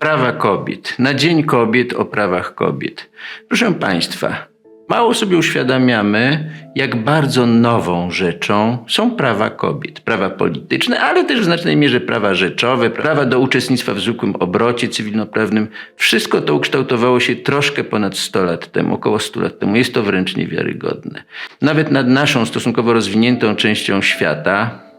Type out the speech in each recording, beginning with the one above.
prawa kobiet, na Dzień Kobiet o prawach kobiet. Proszę Państwa, mało sobie uświadamiamy, jak bardzo nową rzeczą są prawa kobiet. Prawa polityczne, ale też w znacznej mierze prawa rzeczowe, prawa do uczestnictwa w zwykłym obrocie cywilnoprawnym. Wszystko to ukształtowało się troszkę ponad 100 lat temu, około 100 lat temu. Jest to wręcz niewiarygodne. Nawet nad naszą stosunkowo rozwiniętą częścią świata,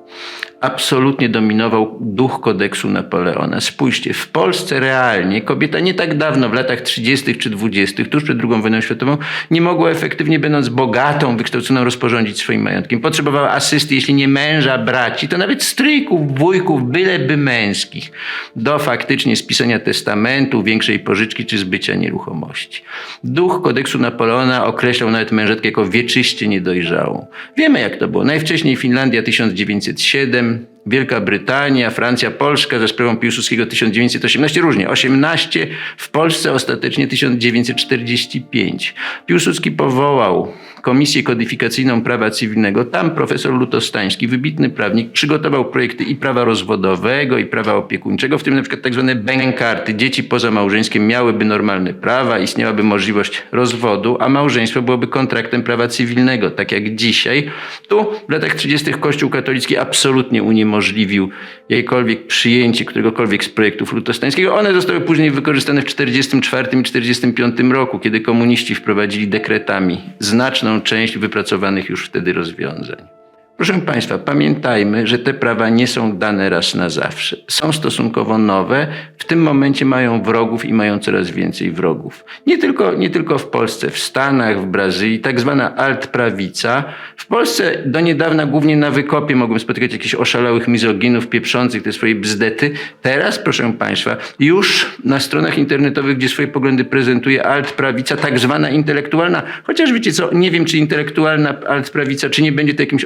absolutnie dominował duch kodeksu Napoleona. Spójrzcie, w Polsce realnie kobieta nie tak dawno, w latach 30. czy 20., tuż przed II wojną światową, nie mogła efektywnie, będąc bogatą, wykształconą, rozporządzić swoim majątkiem. Potrzebowała asysty, jeśli nie męża, braci, to nawet stryjków, wujków, byleby męskich, do faktycznie spisania testamentu, większej pożyczki czy zbycia nieruchomości. Duch kodeksu Napoleona określał nawet mężatkę jako wieczyście niedojrzałą. Wiemy, jak to było. Najwcześniej Finlandia 1907, Wielka Brytania, Francja, Polska za sprawą Piłsudskiego 1918, różnie. 18, w Polsce ostatecznie 1945. Piłsudski powołał Komisję Kodyfikacyjną Prawa Cywilnego. Tam profesor Lutostański, wybitny prawnik, przygotował projekty i prawa rozwodowego, i prawa opiekuńczego, w tym na przykład tak zwane bękarty. Dzieci poza małżeńskiem miałyby normalne prawa, istniałaby możliwość rozwodu, a małżeństwo byłoby kontraktem prawa cywilnego, tak jak dzisiaj. Tu w latach 30. Kościół katolicki absolutnie uniemożliwił jakiekolwiek przyjęcie któregokolwiek z projektów Lutostańskiego. One zostały później wykorzystane w 1944 i 1945 roku, kiedy komuniści wprowadzili dekretami znaczną część wypracowanych już wtedy rozwiązań. Proszę Państwa, pamiętajmy, że te prawa nie są dane raz na zawsze. Są stosunkowo nowe, w tym momencie mają wrogów i mają coraz więcej wrogów. Nie tylko, nie tylko w Polsce, w Stanach, w Brazylii, tak zwana altprawica. W Polsce do niedawna głównie na wykopie mogłem spotykać jakichś oszalałych mizoginów pieprzących te swoje bzdety. Teraz, proszę Państwa, już na stronach internetowych, gdzie swoje poglądy prezentuje altprawica, tak zwana intelektualna, chociaż wiecie co, nie wiem, czy intelektualna altprawica, czy nie będzie to jakimś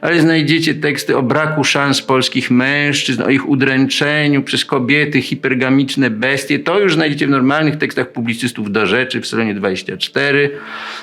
ale znajdziecie teksty o braku szans polskich mężczyzn, o ich udręczeniu przez kobiety, hipergamiczne bestie. To już znajdziecie w normalnych tekstach publicystów do rzeczy w stronie 24.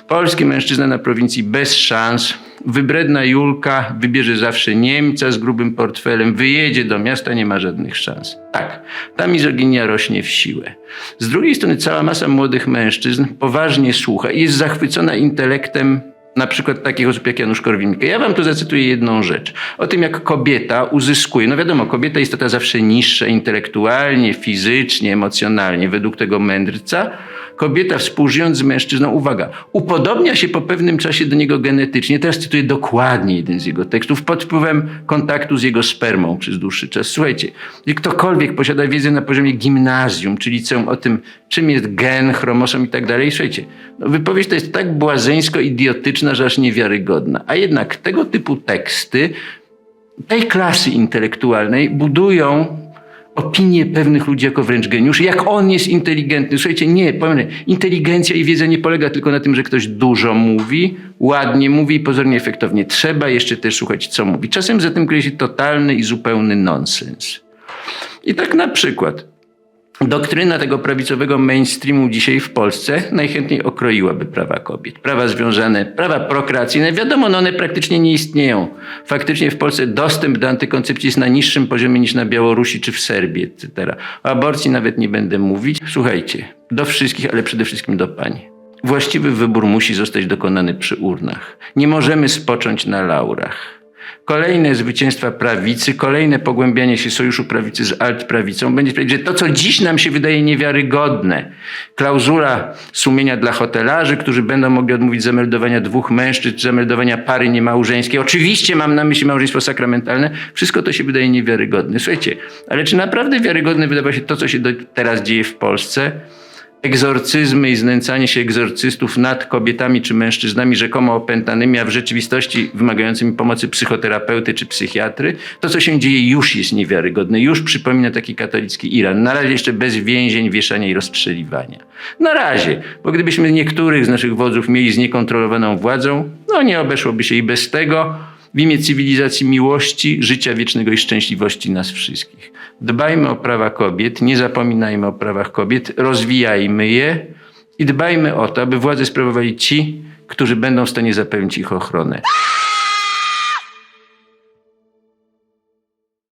Polski mężczyzna na prowincji bez szans. Wybredna Julka wybierze zawsze Niemca z grubym portfelem, wyjedzie do miasta, nie ma żadnych szans. Tak, ta mizoginia rośnie w siłę. Z drugiej strony cała masa młodych mężczyzn poważnie słucha i jest zachwycona intelektem na przykład takich osób jak Janusz Korwin-Mikke. Ja wam tu zacytuję jedną rzecz. O tym, jak kobieta uzyskuje. No wiadomo, kobieta to zawsze niższa intelektualnie, fizycznie, emocjonalnie, według tego mędrca. Kobieta współżyjąc z mężczyzną, uwaga, upodobnia się po pewnym czasie do niego genetycznie. Teraz cytuję dokładnie jeden z jego tekstów, pod wpływem kontaktu z jego spermą przez dłuższy czas. Słuchajcie, jeżeli ktokolwiek posiada wiedzę na poziomie gimnazjum, czy liceum o tym, czym jest gen, chromosom i tak dalej, słuchajcie, no wypowiedź to jest tak błazeńsko idiotyczna, że aż niewiarygodna. A jednak tego typu teksty tej klasy intelektualnej budują opinię pewnych ludzi jako wręcz geniuszy, jak on jest inteligentny. Słuchajcie, nie, powiem, inteligencja i wiedza nie polega tylko na tym, że ktoś dużo mówi, ładnie mówi i pozornie efektownie. Trzeba jeszcze też słuchać, co mówi. Czasem za tym kryje się totalny i zupełny nonsens. I tak na przykład Doktryna tego prawicowego mainstreamu dzisiaj w Polsce najchętniej okroiłaby prawa kobiet. Prawa związane, prawa prokreacyjne, wiadomo, no one praktycznie nie istnieją. Faktycznie w Polsce dostęp do antykoncepcji jest na niższym poziomie niż na Białorusi czy w Serbii, etc. O aborcji nawet nie będę mówić. Słuchajcie, do wszystkich, ale przede wszystkim do pań. Właściwy wybór musi zostać dokonany przy urnach. Nie możemy spocząć na laurach. Kolejne zwycięstwa prawicy, kolejne pogłębianie się sojuszu prawicy z altprawicą będzie sprawiać, że to, co dziś nam się wydaje niewiarygodne, klauzula sumienia dla hotelarzy, którzy będą mogli odmówić zameldowania dwóch mężczyzn, zameldowania pary niemałżeńskiej. Oczywiście mam na myśli małżeństwo sakramentalne. Wszystko to się wydaje niewiarygodne. Słuchajcie, ale czy naprawdę wiarygodne wydawa się to, co się teraz dzieje w Polsce? Egzorcyzmy i znęcanie się egzorcystów nad kobietami czy mężczyznami rzekomo opętanymi, a w rzeczywistości wymagającymi pomocy psychoterapeuty czy psychiatry, to co się dzieje już jest niewiarygodne, już przypomina taki katolicki Iran. Na razie jeszcze bez więzień, wieszania i rozstrzeliwania. Na razie, bo gdybyśmy niektórych z naszych wodzów mieli z niekontrolowaną władzą, no nie obeszłoby się i bez tego w imię cywilizacji miłości, życia wiecznego i szczęśliwości nas wszystkich. Dbajmy o prawa kobiet, nie zapominajmy o prawach kobiet, rozwijajmy je i dbajmy o to, aby władzę sprawowali ci, którzy będą w stanie zapewnić ich ochronę.